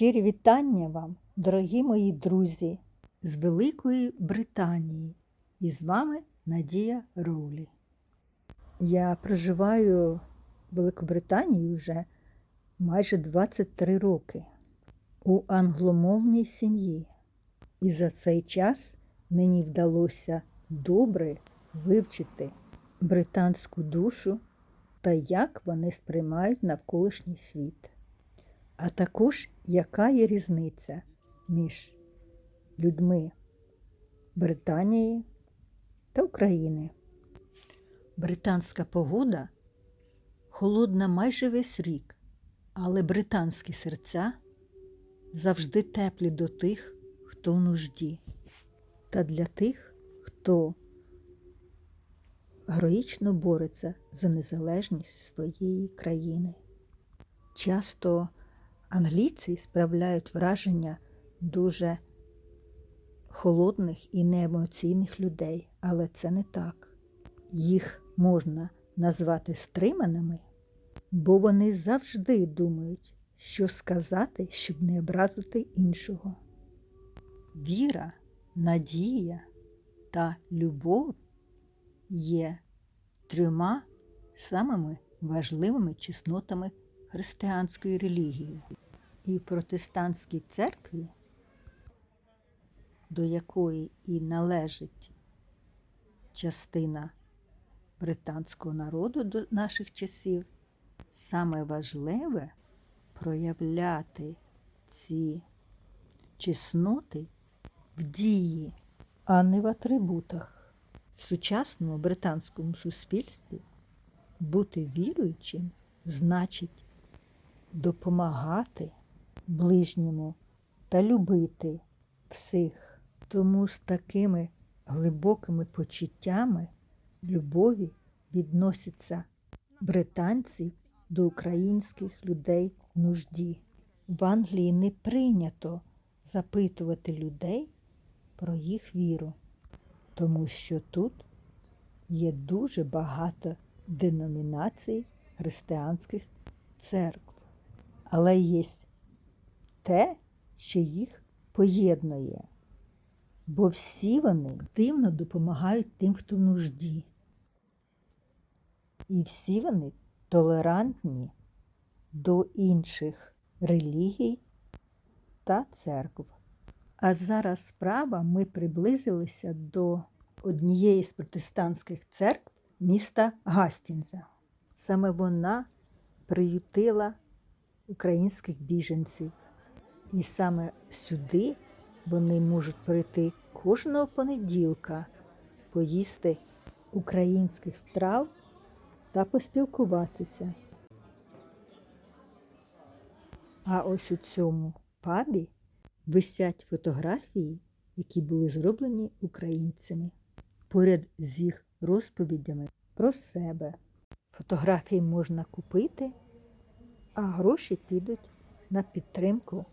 Щирі вітання вам, дорогі мої друзі, з Великої Британії. І з вами Надія Роулі. Я проживаю в Великобританії вже майже 23 роки у англомовній сім'ї. І за цей час мені вдалося добре вивчити британську душу та як вони сприймають навколишній світ а також яка є різниця між людьми Британії та України. Британська погода холодна майже весь рік, але британські серця завжди теплі до тих, хто в нужді, та для тих, хто героїчно бореться за незалежність своєї країни. Часто англійці справляють враження дуже холодних і неемоційних людей, але це не так. Їх можна назвати стриманими, бо вони завжди думають, що сказати, щоб не образити іншого. Віра, надія та любов є трьома самими важливими чеснотами християнської релігії. І протестантській церкві, до якої і належить частина британського народу до наших часів, саме важливе проявляти ці чесноти в дії, а не в атрибутах. В сучасному британському суспільстві бути віруючим значить допомагати ближньому та любити всіх. Тому з такими глибокими почуттями любові відносяться британці до українських людей в нужді. В Англії не прийнято запитувати людей про їх віру, тому що тут є дуже багато деномінацій християнських церкв, але є те, що їх поєднує, бо всі вони активно допомагають тим, хто в нужді. І всі вони толерантні до інших релігій та церкв. А зараз справа ми приблизилися до однієї з протестантських церкв міста Гастінза. Саме вона приютила українських біженців. І саме сюди вони можуть прийти кожного понеділка, поїсти українських страв та поспілкуватися. А ось у цьому пабі висять фотографії, які були зроблені українцями, поряд з їх розповідями про себе. Фотографії можна купити, а гроші підуть на підтримку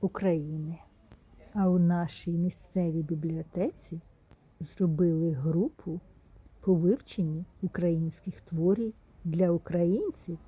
України. А у нашій місцевій бібліотеці зробили групу по вивченні українських творів для українців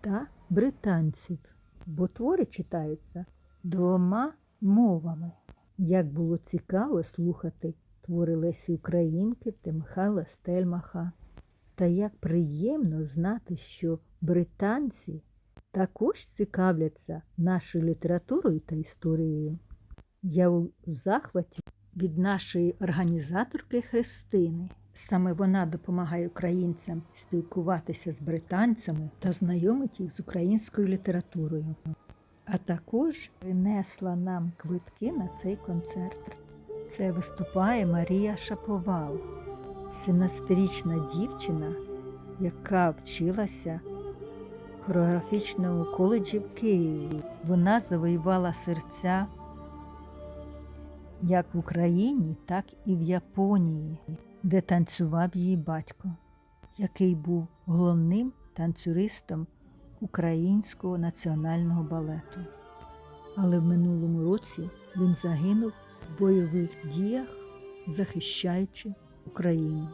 та британців, бо твори читаються двома мовами. Як було цікаво слухати твори Лесі Українки та Михайла Стельмаха. Та як приємно знати, що британці також цікавляться нашою літературою та історією. Я у захваті від нашої організаторки Христини. Саме вона допомагає українцям спілкуватися з британцями та знайомить їх з українською літературою. А також принесла нам квитки на цей концерт. Це виступає Марія Шаповал, 17-річна дівчина, яка вчилася в хореографічному коледжі в Києві. Вона завоювала серця як в Україні, так і в Японії, де танцював її батько, який був головним танцюристом Українського національного балету. Але в минулому році він загинув в бойових діях, захищаючи Україну.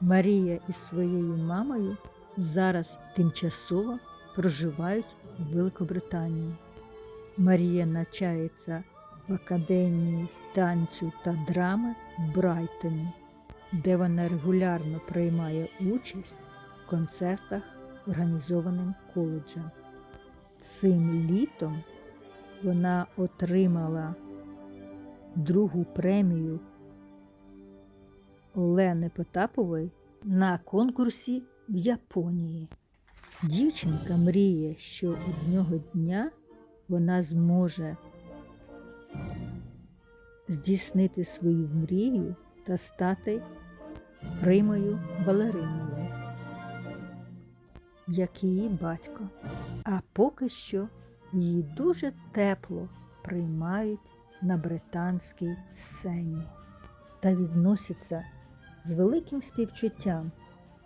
Марія із своєю мамою зараз тимчасово проживають у Великобританії. Марія навчається в академії танцю та драми в Брайтоні, де вона регулярно приймає участь в концертах, організованим коледжем. Цим літом вона отримала другу премію Олени Потапової на конкурсі в Японії. Дівчинка мріє, що одного дня вона зможе здійснити свою мрію та стати примою балериною, як її батько. А поки що її дуже тепло приймають на британській сцені та відносяться з великим співчуттям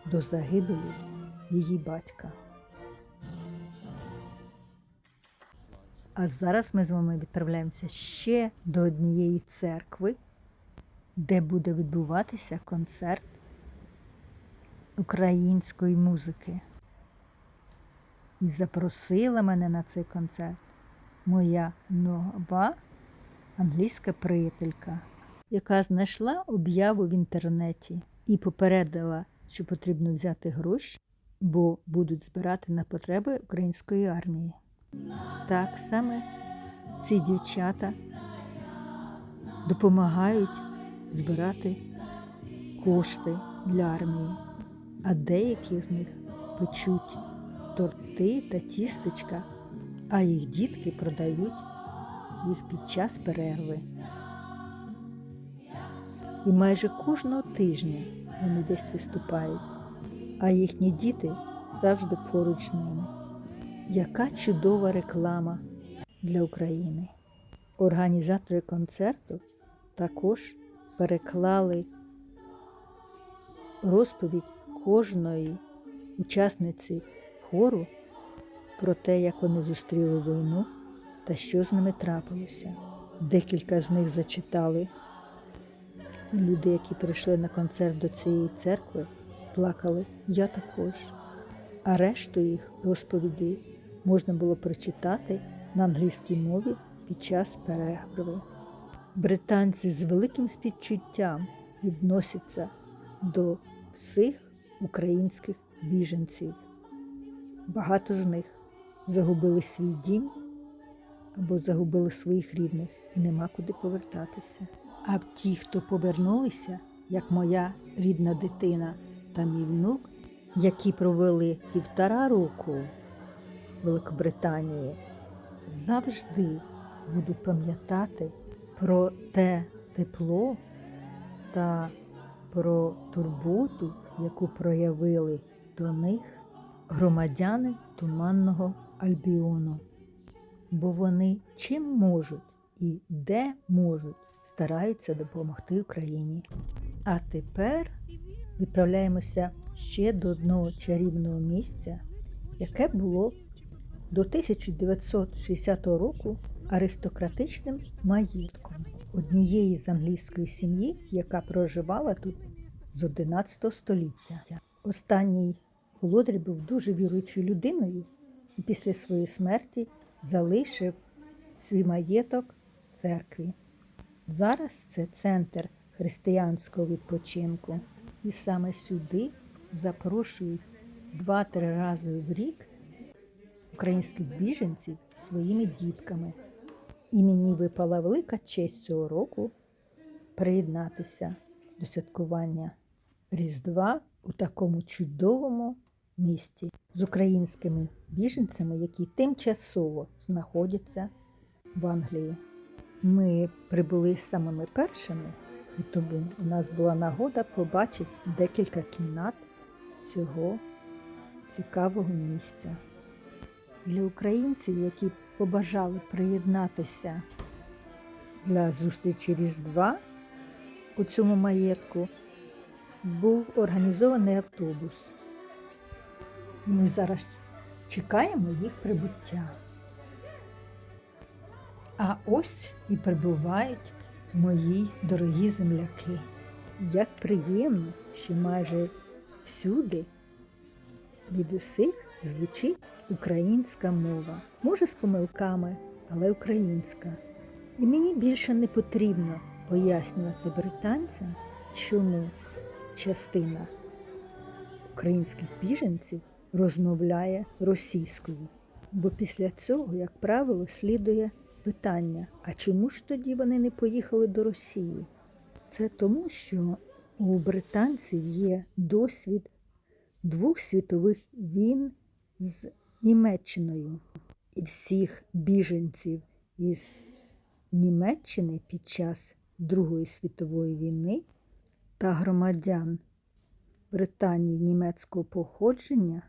до загибелі її батька. А зараз ми з вами відправляємося ще до однієї церкви, де буде відбуватися концерт української музики. І запросила мене на цей концерт моя нова англійська приятелька, яка знайшла об'яву в інтернеті і попередила, що потрібно взяти гроші, бо будуть збирати на потреби української армії. Так саме ці дівчата допомагають збирати кошти для армії, а деякі з них печуть торти та тістечка, а їх дітки продають їх під час перерви. І майже кожного тижня вони десь виступають, а їхні діти завжди поруч з ними. Яка чудова реклама для України. Організатори концерту також переклали розповідь кожної учасниці хору про те, як вони зустріли війну та що з ними трапилося. Декілька з них зачитали. Люди, які прийшли на концерт до цієї церкви, плакали я також. А решту їх розповідей можна було прочитати на англійській мові під час перерви. Британці з великим співчуттям відносяться до всіх українських біженців. Багато з них загубили свій дім або загубили своїх рідних і нема куди повертатися. А ті, хто повернулися, як моя рідна дитина та мій внук, які провели півтора року в Великобританії, завжди будуть пам'ятати про те тепло та про турботу, яку проявили до них громадяни Туманного Альбіону. Бо вони чим можуть і де можуть стараються допомогти Україні. А тепер відправляємося ще до одного чарівного місця, яке було до 1960 року аристократичним маєтком однієї з англійської сім'ї, яка проживала тут з 11 століття. Останній володар був дуже віруючою людиною і після своєї смерті залишив свій маєток церкві. Зараз це центр християнського відпочинку, і саме сюди запрошують два-три рази в рік українських біженців своїми дітками. І мені випала велика честь цього року приєднатися до святкування Різдва у такому чудовому місті з українськими біженцями, які тимчасово знаходяться в Англії. Ми прибули самими першими, і тому у нас була нагода побачити декілька кімнат цього цікавого місця. Для українців, які побажали приєднатися для зустрічі Різдва у цьому маєтку, був організований автобус. І ми зараз чекаємо їх прибуття. А ось і прибувають мої дорогі земляки. Як приємно, що майже всюди від усіх звучить українська мова. Може, з помилками, але українська. І мені більше не потрібно пояснювати британцям, чому частина українських біженців розмовляє російською. Бо після цього, як правило, слідує питання: а чому ж тоді вони не поїхали до Росії? Це тому, що у британців є досвід двох світових війн з Німеччиною. І всіх біженців із Німеччини під час Другої світової війни та громадян Британії німецького походження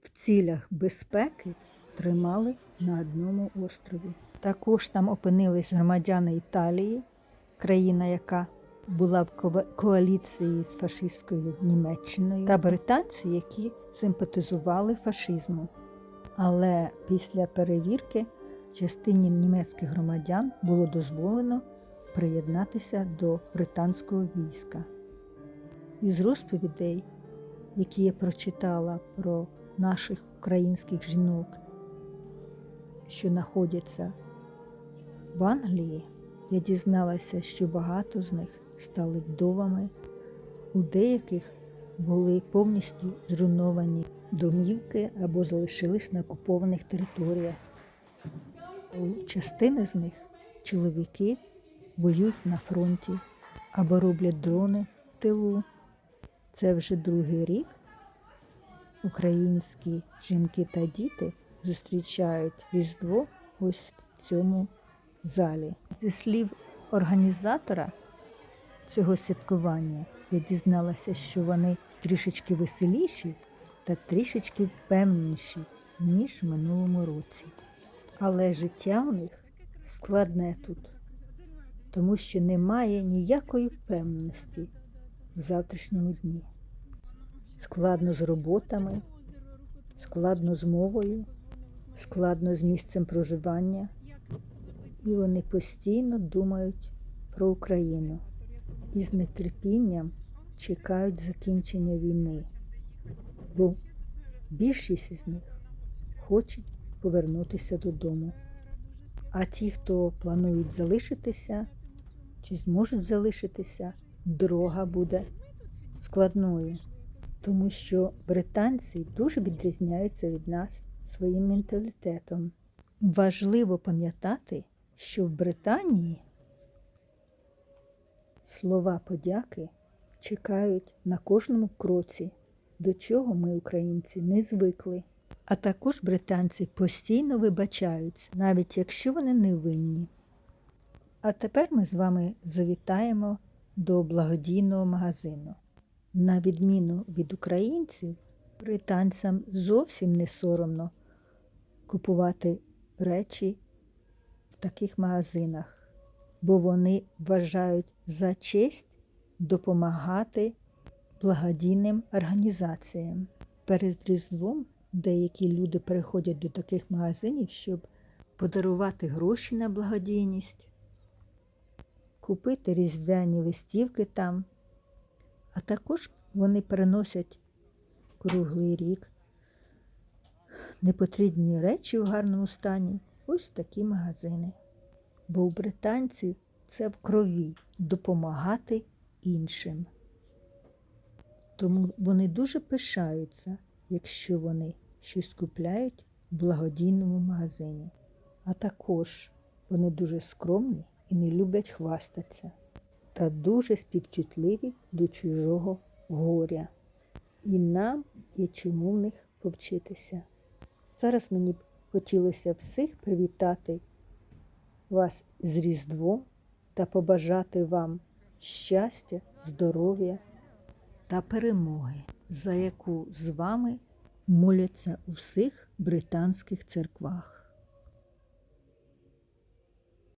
в цілях безпеки тримали на одному острові. Також там опинились громадяни Італії, країна, яка була в коаліції з фашистською Німеччиною, та британці, які симпатизували фашизму. Але після перевірки частині німецьких громадян було дозволено приєднатися до британського війська. Із розповідей, які я прочитала про наших українських жінок, що знаходяться в Англії, я дізналася, що багато з них стали вдовами, у деяких були повністю зруйновані домівки або залишились на окупованих територіях. У частини з них чоловіки воюють на фронті або роблять дрони в тилу. Це вже другий рік. Українські жінки та діти зустрічають Різдво ось в цьому залі. Зі слів організатора цього святкування я дізналася, що вони трішечки веселіші та трішечки впевненіші, ніж в минулому році. Але життя у них складне тут, тому що немає ніякої впевненості в завтрашньому дні. Складно з роботами, складно з мовою, складно з місцем проживання, і вони постійно думають про Україну і з нетерпінням чекають закінчення війни, бо більшість із них хочуть повернутися додому. А ті, хто планують залишитися чи зможуть залишитися, дорога буде складною, тому що британці дуже відрізняються від нас своїм менталітетом. Важливо пам'ятати, що в Британії слова подяки чекають на кожному кроці, до чого ми, українці, не звикли. А також британці постійно вибачаються, навіть якщо вони не винні. А тепер ми з вами завітаємо до благодійного магазину. На відміну від українців, британцям зовсім не соромно купувати речі в таких магазинах, бо вони вважають за честь допомагати благодійним організаціям. Перед Різдвом деякі люди переходять до таких магазинів, щоб подарувати гроші на благодійність, купити різдвяні листівки там, а також вони переносять круглий рік непотрібні речі у гарному стані ось такі магазини. Бо у британців це в крові допомагати іншим. Тому вони дуже пишаються, якщо вони щось купляють в благодійному магазині. А також вони дуже скромні і не люблять хвастатися та дуже співчутливі до чужого горя. І нам є чому в них повчитися. Зараз мені б хотілося всіх привітати вас з Різдвом та побажати вам щастя, здоров'я та перемоги, за яку з вами моляться у всіх британських церквах.